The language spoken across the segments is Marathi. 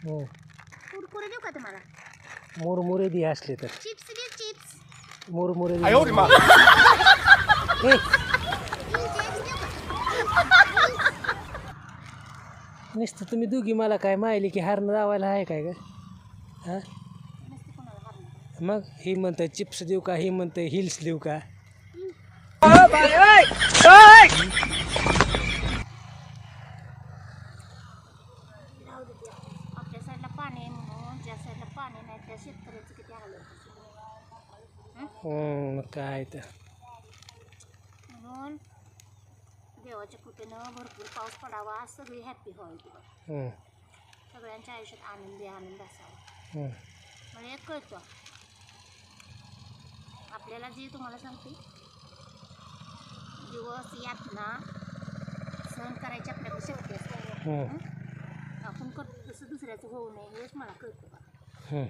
हो. कुरकुरे देऊ का तुम्हाला? मुरमुरे दे असले तर. चिप्स दे चिप्स. मुरमुरे नुसतं तुम्ही दोघी मला काय माहिली की हारणं लावायला आहे काय ग? हां? मग ही म्हणत चिप्स देऊ का ही म्हणत हिल्स देऊ का? पाणी म्हणून ज्या साईडला पाणी नाही. त्या शेतकऱ्याचं किती हाल होतं. मग काय तर. म्हणून देवाच्या कृपेनं भरपूर पाऊस पडावा सगळी हॅप्पी व्हावी सगळ्यांच्या आयुष्यात आनंदी आनंद असावा. मला एक कळतं. आपल्याला जे तुम्हाला सांगते दिवस यातना सहन करायची आपल्याकडे शक्ती असते? आपण करतो तसं दुसऱ्याचं होऊ नये हेच मला कळतं बा. हं.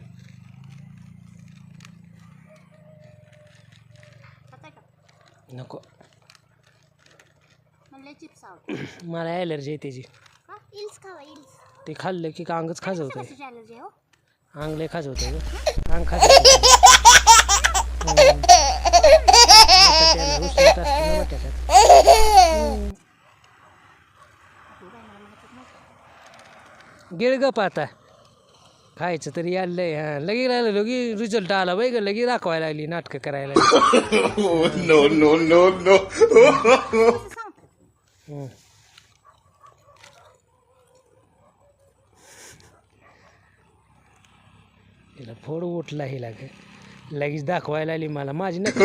का? नको. म्हणले चिप्स आवड मला ॲलर्जी आहे त्याची. का? इल्स खावा इल्स. ते खाल्लं की अंगच खाजवतंय. कशाची ॲलर्जी हो? अंग लय ग. अंग खाजवतंय. गिळ गप आता. खायचं तरी आलंय हा लगे राहिलं लगे रिझल्ट आला बाई ग लगे दाखवायला लागली नाटकं करायला no！कसं सांगतो हं. तिला फोड उठला हिला ग. लगेच दाखवायला आली मला. माझी नक्की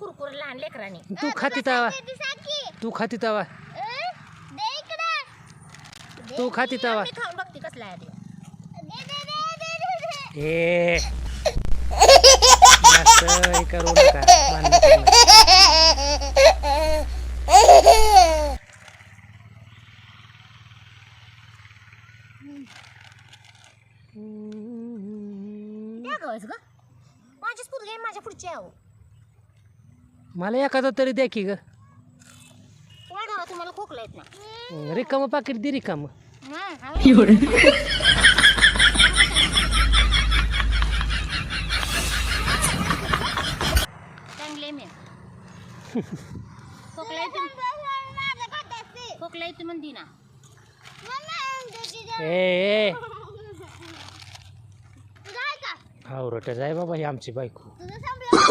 कुरकुर लहान लेकरांनी. तू खाती तवा तू खाती तवा तू खाती तवा मी खाऊन बघते कसला आहे ते. ए. असं हे करू नका. मान्य करू नका. द्या गं ग? माझीच पुरगी आहे माझ्या पुढची आहे अहो. मला एखादा तरी द्या की ग. तुम्हाला गावात तुम्हाला खोकला येत नाही. रिकामं पाकिट दे रिकामं. हं, हं. चांगले मी. खोकला येते. खोकला येते म्हणती ना ए ए. हावरटच आहे बाबा ही आमची बायको. 哦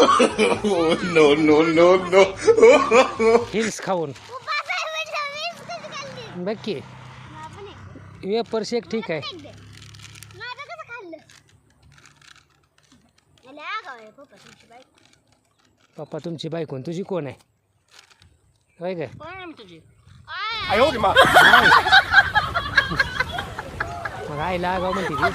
नो नो नो नो हिल्स खाऊन. नक्की वेपर शेक ठीक आहे. पप्पा तुमची बायकोन तुझी कोण आहे? होय काय राहिला आईला आगाव म्हणते